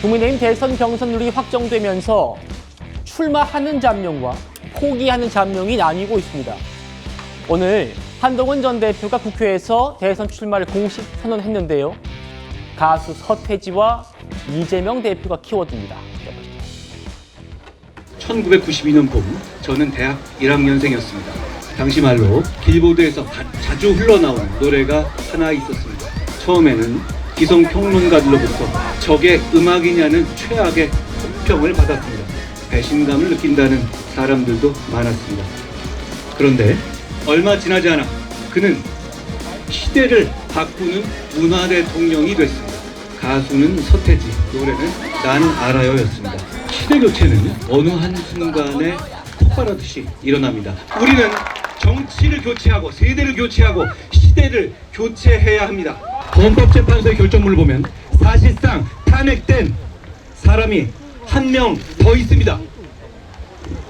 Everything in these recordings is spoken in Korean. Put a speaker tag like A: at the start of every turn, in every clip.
A: 국민의힘 대선 경선 룰이 확정되면서 출마하는 잠룡과 포기하는 잠룡이 나뉘고 있습니다. 오늘 한동훈 전 대표가 국회에서 대선 출마를 공식 선언했는데요. 가수 서태지와 이재명 대표가. 지켜보시죠.
B: 1992년 봄 저는 대학 1학년생이었습니다. 당시 말로 길보드에서 가- 자주 흘러나온 노래가 하나 있었습니다. 처음에는 기성 평론가들로부터 저게 음악이냐는 최악의 혹평을 받았습니다. 배신감을 느낀다는 사람들도 많았습니다. 그런데 얼마 지나지 않아 그는 시대를 바꾸는 문화 대통령이 됐습니다. 가수는 서태지, 노래는 난 알아요였습니다. 시대 교체는 어느 한 순간에 폭발하듯이 일어납니다. 우리는 정치를 교체하고 세대를 교체하고 시대를 교체해야 합니다. 헌법재판소의 결정문을 보면 사실상 탄핵된 사람이 한 명 더 있습니다.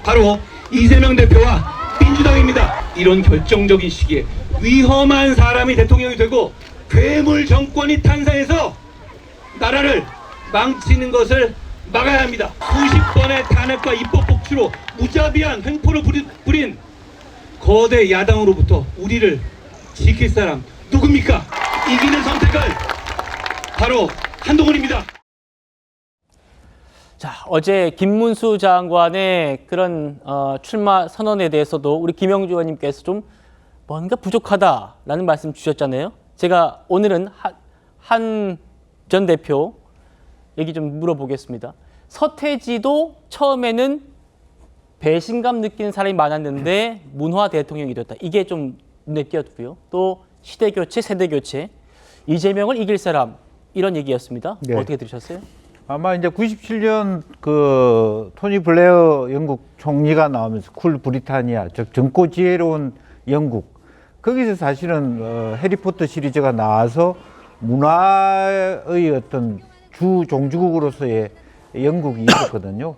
B: 바로 이재명 대표와 민주당입니다. 이런 결정적인 시기에 위험한 사람이 대통령이 되고 괴물 정권이 탄생해서 나라를 망치는 것을 막아야 합니다. 수십 번의 탄핵과 입법 복추로 무자비한 횡포를 부린 거대 야당으로부터 우리를 지킬 사람 누굽니까? 이기는 선택을 바로 한동훈입니다.
A: 자, 어제 김문수 장관의 그런 어, 출마 선언에 대해서도 우리 김영주 의원님께서 좀 뭔가 부족하다라는 말씀 주셨잖아요. 제가 오늘은 한 전 대표 얘기 좀 물어보겠습니다. 서태지도 처음에는 배신감 느끼는 사람이 많았는데 문화 대통령이 됐다. 이게 좀 눈에 띄었고요. 또 시대 교체, 세대 교체, 이재명을 이길 사람 이런 얘기였습니다.
C: 네.
A: 어떻게 들으셨어요?
C: 아마 이제 97년 그 토니 블레어 영국 총리가 나오면서 쿨 브리타니아 즉 젊고 지혜로운 영국 거기서 사실은 어, 해리포터 시리즈가 나와서 문화의 어떤 주 종주국으로서의 영국이 있었거든요.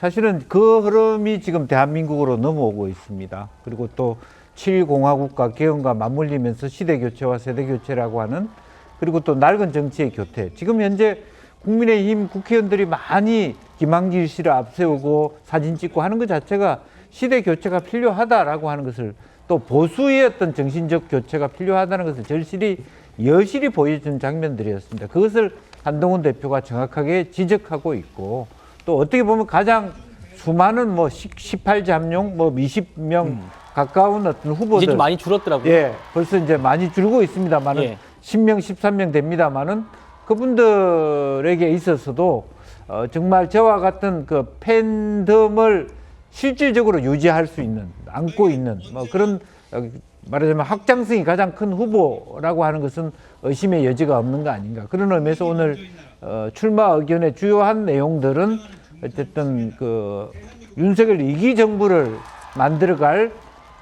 C: 사실은 그 흐름이 지금 대한민국으로 넘어오고 있습니다. 그리고 또 7공화국과 개헌과 맞물리면서 시대 교체와 세대 교체라고 하는 그리고 또 낡은 정치의 교태. 지금 현재 국민의힘 국회의원들이 많이 김한길 씨를 앞세우고 사진 찍고 하는 것 자체가 시대 교체가 필요하다라고 하는 것을 또 보수의 어떤 정신적 교체가 필요하다는 것을 절실히 여실히 보여준 장면들이었습니다. 그것을 한동훈 대표가 정확하게 지적하고 있고 또 어떻게 보면 가장 수많은 뭐 18잠룡 뭐 20명 가까운 어떤 후보들
A: 이제 좀 많이 줄었더라고요.
C: 예, 벌써 이제 많이 줄고 있습니다만은
A: 예.
C: 10명, 13명 됩니다만은 그분들에게 있어서도 어, 정말 저와 같은 그 팬덤을 실질적으로 유지할 수 있는, 안고 있는 뭐 그런 어, 말하자면 확장성이 가장 큰 후보라고 하는 것은 의심의 여지가 없는 거 아닌가. 그런 의미에서 오늘 어, 출마 의견의 주요한 내용들은 어쨌든 그 윤석열 2기 정부를 만들어갈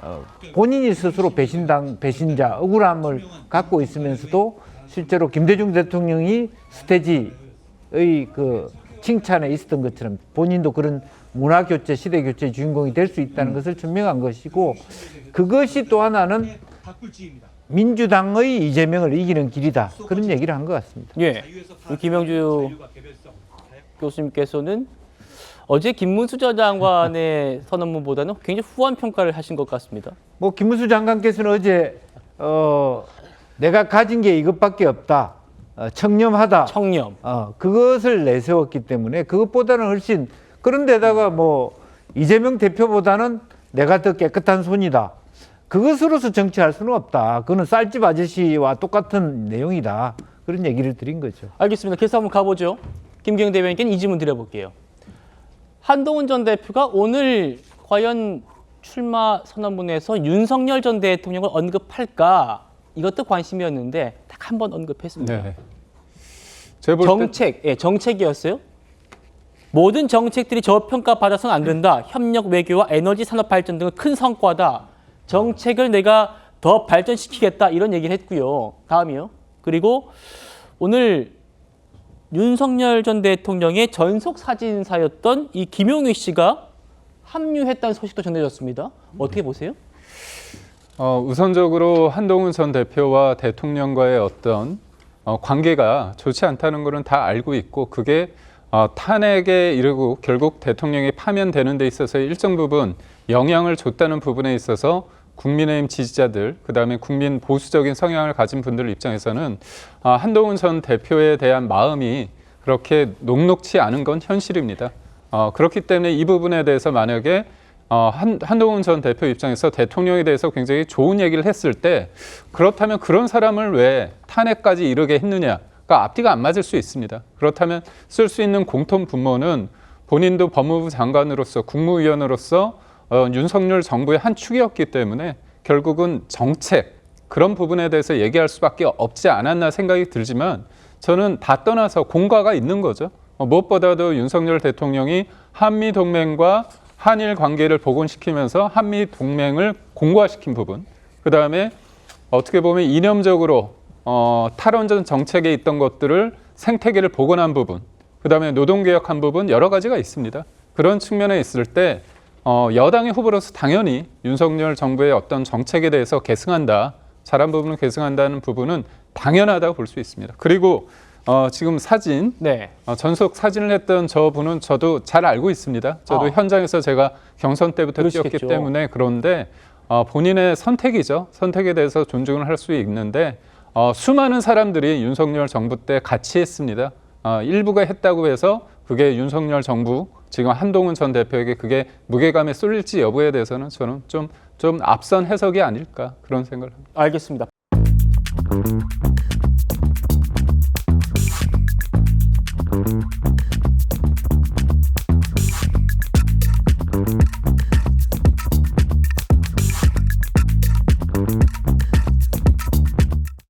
C: 어, 본인이 스스로 배신당 배신자 억울함을 갖고 있으면서도 실제로 김대중 대통령이 스테지의 그 칭찬에 있었던 것처럼 본인도 그런 문화 교체, 시대 교체 주인공이 될 수 있다는 것을 증명한 것이고 그것이 또 하나는 민주당의 이재명을 이기는 길이다 그런 얘기를 한 것 같습니다.
A: 예. 김영주 교수님께서는 어제 김문수 전 장관의 선언문보다는 굉장히 후한 평가를 하신 것 같습니다.
C: 뭐 김문수 장관께서는 어제 어, 내가 가진 게 이것밖에 없다, 어, 청렴하다,
A: 청렴.
C: 어, 그것을 내세웠기 때문에 그것보다는 훨씬 그런데다가 뭐 이재명 대표보다는 내가 더 깨끗한 손이다. 그것으로서 정치할 수는 없다. 그거는 쌀집 아저씨와 똑같은 내용이다. 그런 얘기를 드린 거죠.
A: 알겠습니다. 계속 한번 가보죠. 김경 대변인께는 이 질문 드려볼게요. 한동훈 전 대표가 오늘 과연 출마 선언문에서 윤석열 전 대통령을 언급할까? 이것도 관심이었는데 딱 한 번 언급했습니다.
D: 네. 때-
A: 정책, 예, 정책이었어요. 모든 정책들이 저평가 받아서는 안 된다. 협력 외교와 에너지 산업 발전 등은 큰 성과다. 정책을 내가 더 발전시키겠다 이런 얘기를 했고요. 다음이요. 그리고 오늘 윤석열 전 대통령의 전속 사진사였던 이 김용희 씨가 합류했다는 소식도 전해졌습니다. 어떻게 보세요?
D: 어, 우선적으로 한동훈 전 대표와 대통령과의 어떤 어, 관계가 좋지 않다는 것은 다 알고 있고 그게 어, 탄핵에 이르고 결국 대통령이 파면되는 데 있어서 일정 부분 영향을 줬다는 부분에 있어서 국민의힘 지지자들, 그 다음에 국민 보수적인 성향을 가진 분들 입장에서는 아, 한동훈 전 대표에 대한 마음이 그렇게 녹록치 않은 건 현실입니다. 어, 그렇기 때문에 이 부분에 대해서 만약에 어, 한, 한동훈 전 대표 입장에서 대통령에 대해서 굉장히 좋은 얘기를 했을 때 그렇다면 그런 사람을 왜 탄핵까지 이르게 했느냐? 가 앞뒤가 안 맞을 수 있습니다. 그렇다면 쓸 수 있는 공통 분모는 본인도 법무부 장관으로서 국무위원으로서 어, 윤석열 정부의 한 축이었기 때문에 결국은 정책 그런 부분에 대해서 얘기할 수밖에 없지 않았나 생각이 들지만 저는 다 떠나서 공과가 있는 거죠. 어, 무엇보다도 윤석열 대통령이 한미 동맹과 한일 관계를 복원시키면서 한미 동맹을 공고화시킨 부분, 그 다음에 어떻게 보면 이념적으로 어, 탈원전 정책에 있던 것들을 생태계를 복원한 부분, 그 다음에 노동개혁한 부분 여러 가지가 있습니다. 그런 측면에 있을 때 어, 여당의 후보로서 당연히 윤석열 정부의 어떤 정책에 대해서 계승한다, 잘한 부분을 계승한다는 부분은 당연하다고 볼 수 있습니다. 그리고 어, 지금 사진
A: 네.
D: 어, 전속 사진을 했던 저 분은 저도 잘 알고 있습니다. 저도
A: 아.
D: 현장에서 제가 경선 때부터
A: 그러시겠죠.
D: 뛰었기 때문에 그런데 어, 본인의 선택이죠. 선택에 대해서 존중을 할 수 있는데 어, 수많은 사람들이 윤석열 정부 때 같이 했습니다. 어, 일부가 했다고 해서 그게 윤석열 정부 지금 한동훈 전 대표에게 그게 무게감에 쏠릴지 여부에 대해서는 저는 좀, 좀 앞선 해석이 아닐까 그런 생각을 합니다.
A: 알겠습니다.